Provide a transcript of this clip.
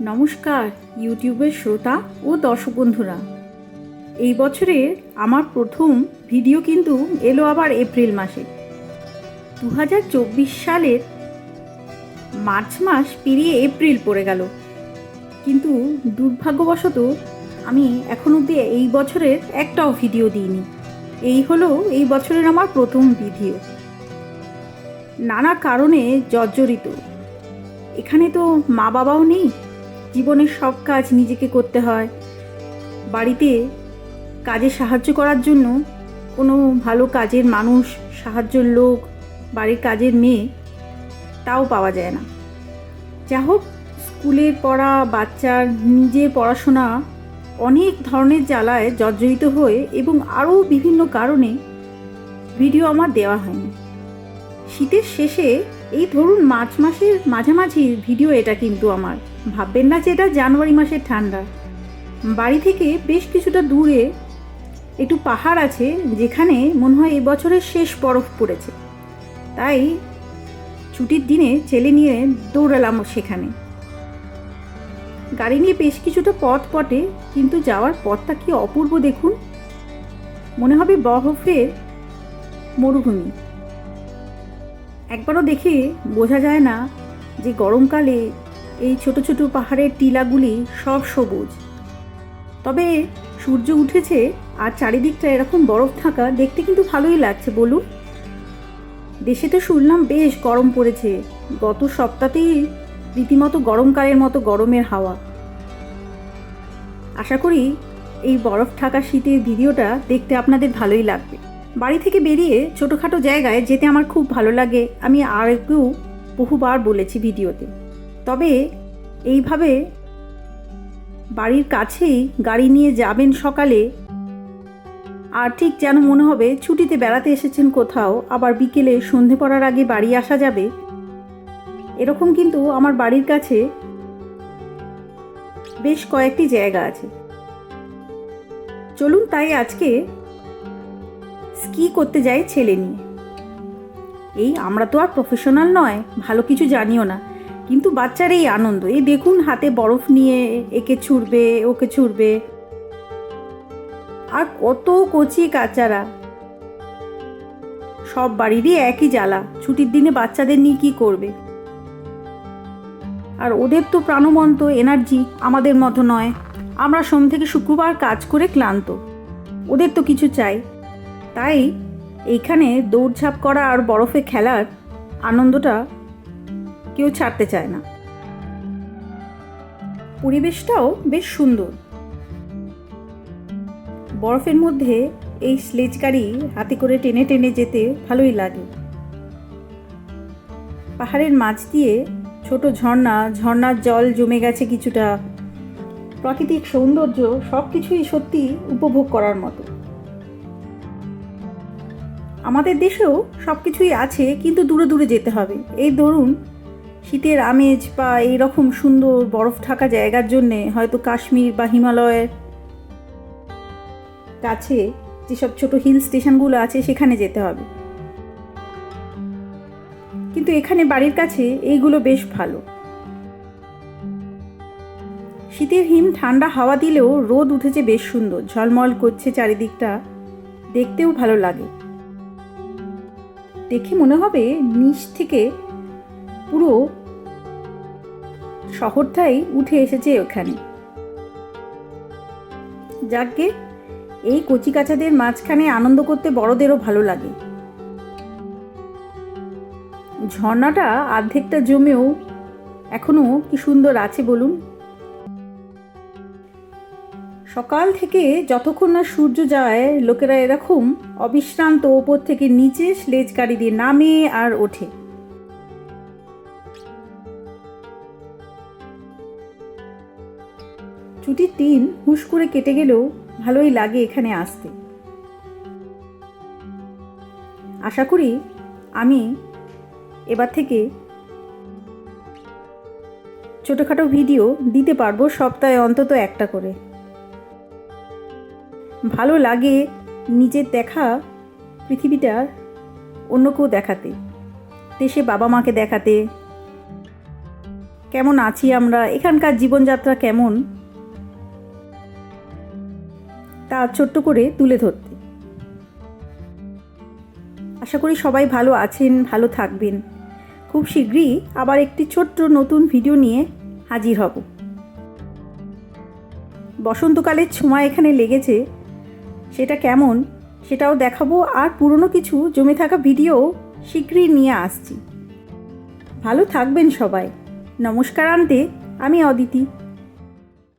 নমস্কার, ইউটিউবের শ্রোতা ও দর্শক বন্ধুরা। এই বছরে আমার প্রথম ভিডিও কিন্তু এলো আবার এপ্রিল মাসে। দু হাজার চব্বিশ সালের মার্চ মাস পেরিয়ে এপ্রিল পড়ে গেল। কিন্তু দুর্ভাগ্যবশত আমি এখন অবধি এই বছরের একটাও ভিডিও দিইনি। এই হলো এই বছরের আমার প্রথম ভিডিও। নানা কারণে জর্জরিত। এখানে তো মা বাবাও নেই জীবনের সব কাজ নিজেকে করতে হয়। বাড়িতে কাজে সাহায্য করার জন্য কোনো ভালো কাজের মানুষ, সাহায্যের লোক, বাড়ির কাজের মেয়ে তাও পাওয়া যায় না। যা হোক, স্কুলের পড়া, বাচ্চার নিজের পড়াশোনা অনেক ধরনের জ্বালায় জর্জরিত হয়ে এবং আরও বিভিন্ন কারণে ভিডিও আমার দেওয়া হয়নি। শীতের শেষে এই ধরুন মার্চ মাসের মাঝামাঝি ভিডিও এটা কিন্তু আমার। ভাববেন না যে এটা জানুয়ারি মাসের ঠান্ডা। বাড়ি থেকে বেশ কিছুটা দূরে একটু পাহাড় আছে, যেখানে মনে হয় এই বছরের শেষ বরফ পড়েছে। তাই ছুটির দিনে ছেলে নিয়ে দৌড়ালাম সেখানে। গাড়ি নিয়ে বেশ কিছুটা পথ পটে, কিন্তু যাওয়ার পথটা কি অপূর্ব দেখুন? মনে হবে বরফের মরুভূমি। একবারও দেখে বোঝা যায় না যে গরমকালে এই ছোট ছোট পাহাড়ের টিলাগুলি সব সবুজ। তবে সূর্য উঠেছে আর চারিদিকটা এরকম বরফ থাকা দেখতে কিন্তু ভালোই লাগছে, বলুন। দেশে তো শুনলাম বেশ গরম পড়েছে। গত সপ্তাহতেই রীতিমতো গরমকালের মতো গরমের হাওয়া। আশা করি এই বরফ থাকা শীতের ভিডিওটা দেখতে আপনাদের ভালোই লাগবে। বাড়ি থেকে বেরিয়ে ছোটোখাটো জায়গায় যেতে আমার খুব ভালো লাগে। আমি আর একটু বহুবার বলেছি ভিডিওতে। তবে এইভাবে বাড়ির কাছেই গাড়ি নিয়ে যাবেন সকালে, আর ঠিক যেন মনে হবে ছুটিতে বেড়াতে এসেছেন কোথাও, আবার বিকেলে সন্ধে পড়ার আগে বাড়ি আসা যাবে। এরকম কিন্তু আমার বাড়ির কাছে বেশ কয়েকটি জায়গা আছে। চলুন তাই আজকে স্কি করতে যাই ছেলে নিয়ে? এই আমরা তো আর প্রফেশনাল নয়, ভালো কিছু জানিও না। কিন্তু বাচ্চার এই আনন্দ, এই দেখুন হাতে বরফ নিয়ে, একে ছুড়বে, ওকে ছুড়বে। আর কত কচি কাচারা। সব বাড়িরই একই জ্বালা, ছুটির দিনে বাচ্চাদের নিয়ে কি করবে? আর ওদের তো প্রাণবন্ত এনার্জি আমাদের মতো নয়। আমরা সোম থেকে শুক্রবার কাজ করে ক্লান্ত। ওদের তো কিছু চাই। তাই এইখানে দৌড়ঝাঁপ করা আর বরফে খেলার আনন্দটা কেউ ছাড়তে চায় না। পরিবেশটাও বেশ সুন্দর। বরফের মধ্যে এই স্লেজ গাড়ি হাতে করে টেনে টেনে যেতে ভালোই লাগে। পাহাড়ের মাঝ দিয়ে ছোট ঝর্ণা, ঝর্ণার জল জমে গেছে কিছুটা। প্রাকৃতিক সৌন্দর্য সব কিছুই সত্যি উপভোগ করার মতো। আমাদের দেশেও সব কিছুই আছে, কিন্তু দূরে দূরে যেতে হবে। এই ধরুন, শীতের আমেজ বা এই রকম সুন্দর বরফ থাকা জায়গার জন্যে হয়তো কাশ্মীর বা হিমালয়ের কাছে যেসব ছোট হিল স্টেশনগুলো আছে, সেখানে যেতে হবে। কিন্তু এখানে বাড়ির কাছে এইগুলো বেশ ভালো। শীতের হিম ঠান্ডা হাওয়া দিলেও রোদ উঠেছে বেশ সুন্দর। ঝলমল করছে চারিদিকটা। দেখতেও ভালো লাগে। দেখে মনে হবে নিচ থেকে পুরো শহরটাই উঠে এসেছে ওখানে। যাকে এই কচি কাচাদের মাঝখানে আনন্দ করতে বড়দেরও ভালো লাগে। ঝর্ণাটা আর্ধেকটা জমেও এখনও কি সুন্দর আছে বলুন? সকাল থেকে যতক্ষণ না সূর্য যায়, লোকেরা এরকম অবিশ্রান্ত ওপর থেকে নিচে স্লেজ গাড়ি দিয়ে নামে আর ওঠে। ছুটির দিন হুশ করে কেটে গেলেও ভালোই লাগে এখানে আসতে। আশা করি আমি এবার থেকে ছোটোখাটো ভিডিও দিতে পারব সপ্তাহে অন্তত একটা করে। ভালো লাগে নিজের দেখা পৃথিবীটা অন্য কেউ দেখাতে, দেশে বাবা মাকে দেখাতে। কেমন আছি আমরা? এখানকার জীবনযাত্রা কেমন? তা ছোট্ট করে তুলে ধরতে। আশা করি সবাই ভালো আছেন, ভালো থাকবেন। খুব শীঘ্রই আবার একটি ছোট্ট নতুন ভিডিও নিয়ে হাজির হব। বসন্তকালের ছোঁয়া এখানে লেগেছে। সেটা কেমন সেটাও দেখাবো আর পুরনো কিছু জমে থাকা ভিডিও শীঘ্রই নিয়ে আসছি। ভালো থাকবেন সবাই। নমস্কার আনতে, আমি অদিতি।